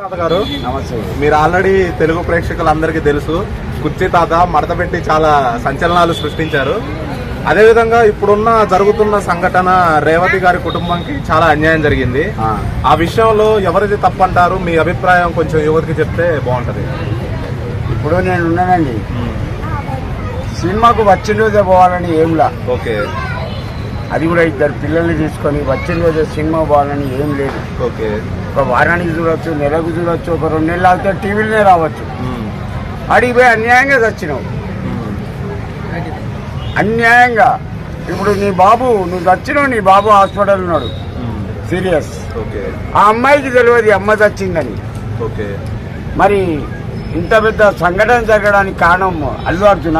తాత గారు. నమస్తే. మీరు ఆల్రెడీ తెలుగు ప్రేక్షకులందరికీ తెలుసు కుర్చీ తాత మడత పెట్టి చాలా సంచలనాలు సృష్టించారు. అదేవిధంగా ఇప్పుడున్న జరుగుతున్న సంఘటన రేవతి గారి కుటుంబంకి చాలా అన్యాయం జరిగింది. ఆ, ఆ విషయంలో ఎవరిది తప్పంటారు? మీ అభిప్రాయం కొంచెం యువతికి చెప్తే బాగుంటది. ఇప్పుడు నేను ఉన్నానండి. సినిమాకు వచ్చిన రోజే పోవాలని ఏంలా ఓకే. అది కూడా ఇద్దరు పిల్లల్ని తీసుకొని వచ్చిన రోజే సినిమా పోవాలని ఏం లేదు. ఓకే. ఒక వారానికి చూడొచ్చు నెలకు చూడొచ్చు ఒక రెండు నెలలు అవుతే టీవీలోనే రావచ్చు. ఉమ్, అడిగి పోయి అన్యాయంగా చచ్చినావు. అన్యాయంగా. ఇప్పుడు నీ బాబు నువ్వు చచ్చినావు నీ బాబు హాస్పిటల్ ఉన్నాడు. సీరియస్. ఓకే. ఆ అమ్మాయికి తెలియదు అమ్మ చచ్చిందని. ఓకే. మరి ఇంత పెద్ద సంఘటన జరగడానికి కారణం అల్లు అర్జున?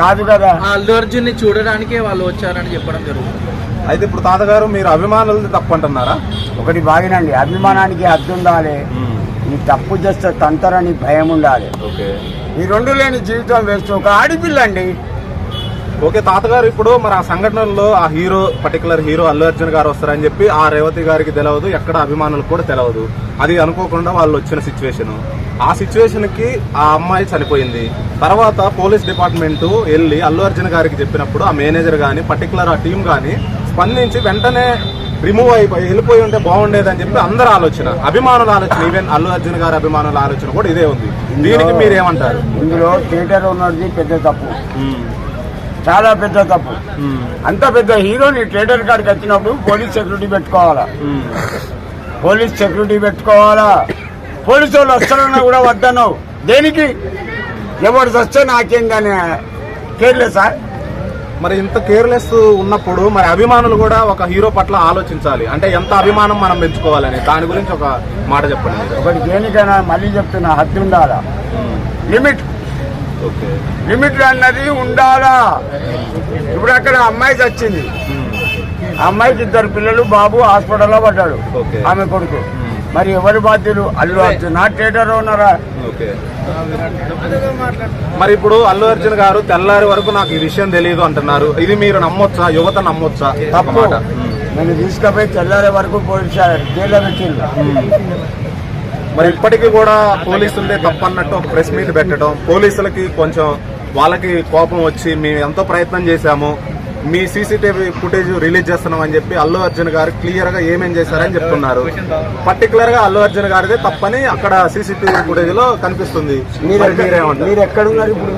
కాదు కదా. ఆ అల్లు అర్జున్ని చూడడానికే వాళ్ళు వచ్చారని చెప్పడం జరుగుతుంది. అయితే ఇప్పుడు తాతగారు మీరు అభిమానులది తప్పంటున్నారా? ఒకటి బాగినండి. అభిమానానికి హద్దు ఉండాలి. ఈ తప్పు చేస్తే తంతరని భయం ఉండాలి. ఓకే. ఈ రెండు లేని జీవితం వేస్ట్. ఒక ఆడిపిల్ల అండి ఓకే తాతగారు ఇప్పుడు మరి ఆ సంఘటనలో ఆ hero particular hero Allu Arjun garu వస్తారని చెప్పి ఆ రేవతి గారికి తెలియదు ఎక్కడ అభిమానులకు కూడా తెలియదు అది అనుకోకుండా వాళ్ళు వచ్చిన సిచ్యువేషన్. ఆ సిచ్యువేషన్కి ఆ అమ్మాయి చనిపోయింది. తర్వాత పోలీస్ డిపార్ట్మెంట్ వెళ్ళి అల్లు అర్జున్ గారికి చెప్పినప్పుడు ఆ మేనేజర్ గాని పర్టికులర్ ఆ టీం గాని స్పందించి వెంటనే రిమూవ్ అయిపోయి వెళ్ళిపోయి ఉంటే బాగుండేదని చెప్పి అందరు ఆలోచన. అభిమానుల ఆలోచన. ఈవెన్ అల్లు అర్జున్ గారి అభిమానుల ఆలోచన కూడా ఇదే ఉంది. దీనికి మీరేమంటారు? ఇందులో థియేటర్ ఉన్నది పెద్ద తప్పు. చాలా పెద్ద తప్పు. అంత పెద్ద హీరోని థియేటర్ కాడికి వచ్చినప్పుడు పోలీస్ సెక్యూరిటీ పెట్టుకోవాలా. పోలీస్ సెక్యూరిటీ పెట్టుకోవాలా? పోలీసు వాళ్ళు వస్తారన్నా కూడా వద్దన్నావు. దేనికి? ఎవరు వస్తే నాకేం కానీ కేర్లేసా మరి ఇంత కేర్లెస్ ఉన్నప్పుడు మరి అభిమానులు కూడా ఒక హీరో పట్ల ఆలోచించాలి. అంటే ఎంత అభిమానం మనం పెంచుకోవాలని దాని గురించి ఒక మాట చెప్పండి. మీరు. ఒకటి దేనికైనా మళ్ళీ చెప్తున్నా హద్దు ఉండాలా? లిమిట్ ఓకే లిమిట్ అన్నది ఉండాలా? ఇప్పుడు అక్కడ అమ్మాయి చచ్చింది. ఆ అమ్మాయికి ఇద్దరు పిల్లలు బాబు హాస్పిటల్లో పడ్డాడు. ఆమె కొడుకు. మరి ఎవరి బాధ్యులు? అల్లు అర్జున్. నా థియేటర్ ఉన్నారా? ఓకే. మరి ఇప్పుడు అల్లు అర్జున్ గారు తెల్లారి వరకు నాకు ఈ విషయం తెలియదు అంటున్నారు. ఇది మీరు నమ్మొచ్చా? యువత నమ్మొచ్చా? ఒక తప్పు. మాట నేను తీసుకుపోయి తెల్లారే వరకు పోలీసు జైల్లో పెట్టిండు. మరి ఇప్పటికీ కూడా పోలీసులదే తప్పన్నట్టు ఒక ప్రెస్ మీట్ పెట్టడం పోలీసులకి కొంచెం వాళ్ళకి కోపం వచ్చి మేము ఎంతో ప్రయత్నం చేశాము. మీ సీసీటీవీ ఫుటేజ్ రిలీజ్ చేస్తున్నాం అని చెప్పి అల్లు అర్జున్ గారు క్లియర్గా ఏమేం చేశారని చెప్తున్నారు. పర్టికులర్గా అల్లు అర్జున్ గారిదే తప్పని అక్కడ సీసీటీవీ ఫుటేజ్లో కనిపిస్తుంది. మీరు ఎక్కడున్నారు ఇప్పుడు?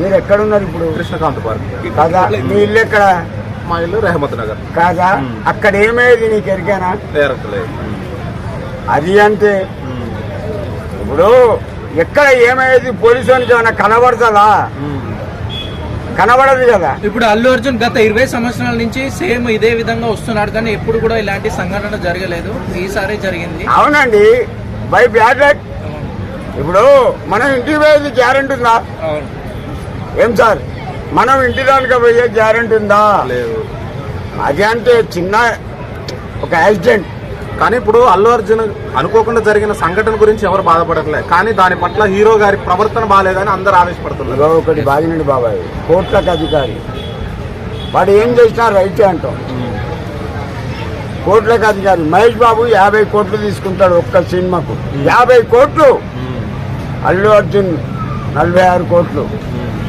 మీరు ఎక్కడున్నారు ఇప్పుడు? కృష్ణకాంత్ పార్క్. కాదా? మీ ఇల్లు ఎక్కడ? మా ఇల్లు రెహమత్ నగర్. కాదా? అక్కడ ఏమేది నీకు లేదు అది అంతే ఇప్పుడు ఎక్కడ ఏమయ్యేది పోలీసు వానికి ఏమైనా కనబడుతుందా? కనబడదు కదా. ఇప్పుడు అల్లు అర్జున్ గత ఇరవై సంవత్సరాల నుంచి సేమ్ ఇదే విధంగా వస్తున్నాడు కానీ ఎప్పుడు కూడా ఇలాంటి సంఘటన జరగలేదు. ఈసారి జరిగింది. అవునండి. బై బ్యాడ్ లక్ ఇప్పుడు మనం ఇంటికి పోయేది గ్యారెంటీ ఉందా? ఏం సార్? మనం ఇంటి దానికి పోయే గ్యారెంటీ ఉందా? లేదు. అది అంటే చిన్న ఒక యాక్సిడెంట్. కానీ ఇప్పుడు అల్లు అర్జున్ అనుకోకుండా జరిగిన సంఘటన గురించి ఎవరు బాధపడట్లే. కానీ దాని పట్ల హీరో గారి ప్రవర్తన బాగాలేదని అందరు ఆవేశపడుతున్నారు. ఒకటి బాగినండి బాబాయ్. కోట్లకు అధికారి. వాడు ఏం చేసినా రైతే అంటాం. కోట్లకు అధికారి. మహేష్ బాబు యాభై కోట్లు తీసుకుంటాడు ఒక్క సినిమాకు. యాభై కోట్లు. అల్లు అర్జున్ నలభై ఆరు కోట్లు.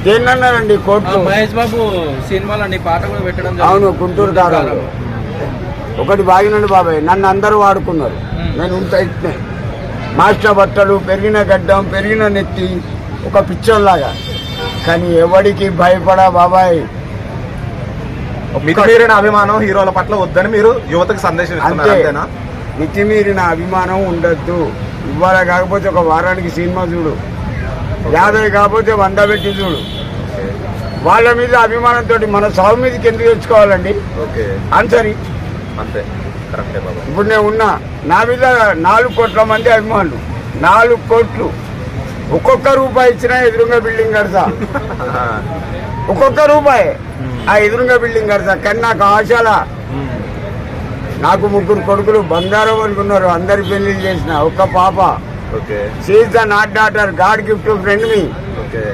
దేన్నన్నారండి కోట్లు? మహేష్ బాబు సినిమాలో పాట కూడా పెట్టడం అవును. గుంటూరు కారాలు. ఒకటి బాగినండి బాబాయ్ నన్ను అందరూ వాడుకున్నారు. నేను ఉంట ఇట్నే మాస్టర్ బట్టలు పెరిగిన గడ్డం పెరిగిన నెత్తి ఒక పిచ్చోల్లాగా. కానీ ఎవడికి భయపడా బాబాయ్? మితిమీరిన అభిమానం హీరోల పట్ల వద్దని మీరు యువతకు సందేశం ఇస్తున్నారు అంతే మితిమీరిన అభిమానం ఉండద్దు. ఇవాళ కాకపోతే ఒక వారానికి సినిమా చూడు. యాభై కాకపోతే వంద పెట్టి చూడు. వాళ్ళ మీద అభిమానంతో మన సాగు మీదకి ఎందుకు తెచ్చుకోవాలండి? ఓకే. ఆన్సర్ అంతే. కరెక్టే బాబా. ఇప్పుడు నేను ఉన్నా. నా మీద నాలుగు కోట్ల మంది అభిమానులు. నాలుగు కోట్లు. ఒక్కొక్క రూపాయి ఇచ్చినా ఎదురుగా బిల్డింగ్ కడతా. ఒక్కొక్క రూపాయి. ఆ ఎదురుగా బిల్డింగ్ కడతా. కానీ నాకు ఆశల. నాకు ముగ్గురు కొడుకులు బంగారం అనుకున్నారు. అందరి పెళ్ళి చేసిన ఒక్క పాప. Okay. She's the not daughter god gift friend మీ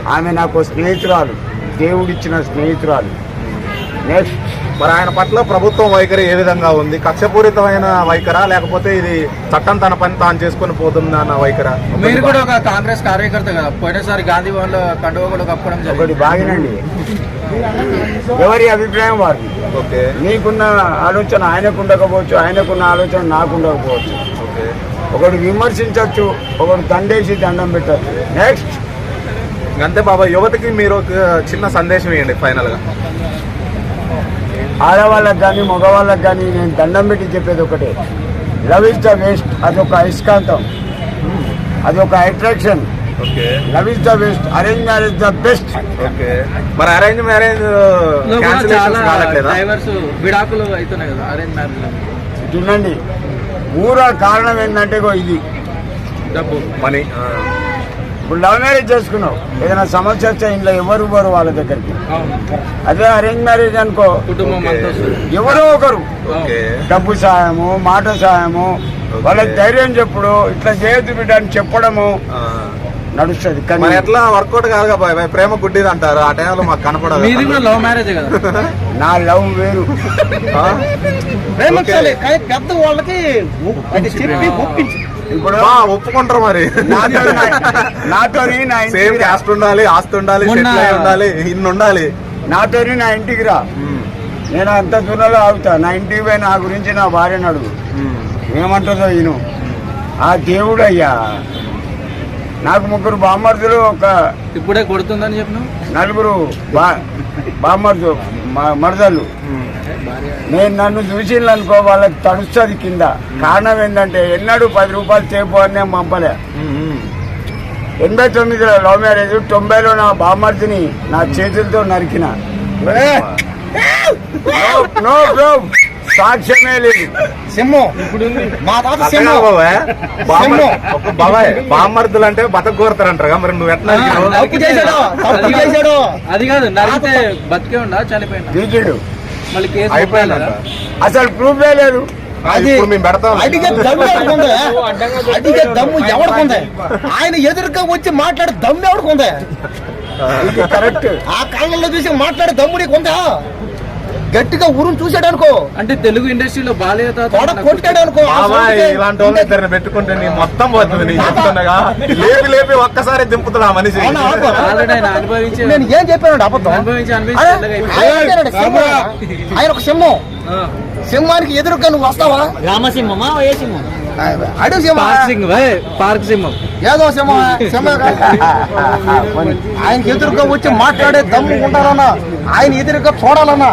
ఆమె నాకు స్నేహితురాలు. దేవుడిచ్చిన స్నేహితురాలు. నెక్స్ట్ మరి ఆయన పట్ల ప్రభుత్వం వైఖరి ఏ విధంగా ఉంది? కక్షపూరితమైన వైఖరా? లేకపోతే ఇది చట్టం తన పని తాను చేసుకొని పోతుంది అన్న వైఖరా? మీరు కూడా ఒక కాంగ్రెస్ కార్యకర్త కదా? పోయినసారి గాంధీ భవన్లో కండువ కూడా కప్పడం ఒకటి జరిగింది బాగినండి. ఎవరి అభిప్రాయం వారిది? ఓకే. నీకున్న ఆలోచన ఆయనకు ఉండకపోవచ్చు ఆయనకున్న ఆలోచన నాకు ఉండకపోవచ్చు. ఓకే. ఒకడు విమర్శించవచ్చు ఒకడు దండేసి దండం పెట్టచ్చు. నెక్స్ట్ అంతే బాబా యువతకి మీరు ఒక చిన్న సందేశం ఇవ్వండి ఫైనల్గా ఆడవాళ్ళకి కానీ మగవాళ్ళకి కానీ నేను దండం పెట్టి చెప్పేది ఒకటే. లవ్ ఇస్ ద వేస్ట్ అదొక అయస్కాంతం. అదొక attraction okay. Love is the waste arrange marriage the best okay. మరి అరేంజ్ మ్యారేజ్ విడాకులు అవుతున్నాయి కదా అరేంజ్ చూడండి ఊర కారణం ఏంటంటే ఇది. డబ్బు. మనీ ఇప్పుడు లవ్ మ్యారేజ్ చేసుకున్నావు. ఏదైనా సమస్య వస్తే ఇంట్లో ఎవరు ఇవ్వరు వాళ్ళ దగ్గరికి? అదే అరేంజ్ మ్యారేజ్ అనుకో. ఎవరో ఒకరు. డబ్బు సాయము మాట సాయము వాళ్ళకి ధైర్యం చెప్పుడు ఇట్లా చేయొద్దు బిడ్డ అని చెప్పడము. నడుస్తుంది కానీ ఎట్లా వర్కౌట్ బాయ్ బాయ్ ప్రేమ గుడ్డిది అంటారు. ఆ టైంలో మాకు కనపడదు మీది కూడా లవ్ మ్యారేజ్ కదా? నా లవ్ వేరు. కానీ పెద్ద వాళ్ళకి ఒప్పించి. ఇప్పుడు ఒప్పుకుంటారు మరి. నాతో నాతోని నా సేమ్ క్యాస్ట్ ఉండాలి ఆస్తి ఉండాలి ఉండాలి ఇన్ని ఉండాలి. నాతోని నా ఇంటికి రా. నేను అంత దూరంలో ఆగుతా. నా ఇంటికి పోయి నా గురించి నా భార్యను అడుగు. ఏమంటుందో ఈయన. ఆ దేవుడు అయ్యా నాకు ముగ్గురు బామ్మర్దులు ఒక ఇప్పుడే కొడుతుందని చెప్పిన నలుగురు బా బామ్మర్దు మ- మరదలు. నేను నన్ను చూసిండ్రు అనుకో వాళ్ళకి తడుస్తుంది కింద. కారణం ఏంటంటే ఎన్నడూ పది రూపాయలు చేపు అని నేను పంపలే. ఎనభై తొమ్మిదిలో లవ్ మ్యారేజ్ తొంభైలో నా బామ్మర్దిని నా చేతులతో నరికిన. No, no. సాక్ష్యమే లేదు. సింహం. ఇప్పుడు మా తాత సింహం. బాబాయ్. బాబాయ్ బామ్మర్దులు అంటే బతక కోరుతారంటారా మరి నువ్వు ఎట్లా అడిగినావు? తప్పు చేశాడు తప్పు చేశాడు. అది కాదు నరిగితే బతికే ఉండా చనిపోయిందా బీజుడు. మళ్ళీ కేసు అయిపోయిందంట. అసలు ప్రూఫే లేదు. అది ఇప్పుడు మేము పెడతాం. అడిగే దమ్ము ఎవడుకుంది అడిగే దమ్ము ఎవడుకుంది ఆయన ఎదురుగా వచ్చి మాట్లాడే దమ్ము ఎవడుకుంది ఇది కరెక్ట్ ఆ కళ్ళల్లో చూసి మాట్లాడే దమ్ము నీకు ఉందా? గట్టిగా ఊరుని చూసాడు అనుకో అంటే తెలుగు ఇండస్ట్రీలో తోడ కొట్టాడు అనుకో ఇలాంటి వాళ్ళు ఇద్దరిని పెట్టుకుంటే నీ మొత్తం పోతుంది నీ చెప్తుండగా. లేపి లేపి ఒక్కసారి దింపుతున్నా మనిషి. నేను ఏం చెప్పాను అబద్ధం. ఆయన అంటాడు, సింహం. ఆయన ఒక సింహం. ఆ. సింహానికి ఎదురుగా నువ్వు వస్తావా? రామసింహమా ఏ సింహం? అడుగు సింహం. పార్క్ సింహం ఏదో సింహం సింహం ఆయనకి ఎదురుగా వచ్చి మాట్లాడే దమ్ము ఉండాలన్నా ఆయన ఎదురుగా చూడాలన్నా.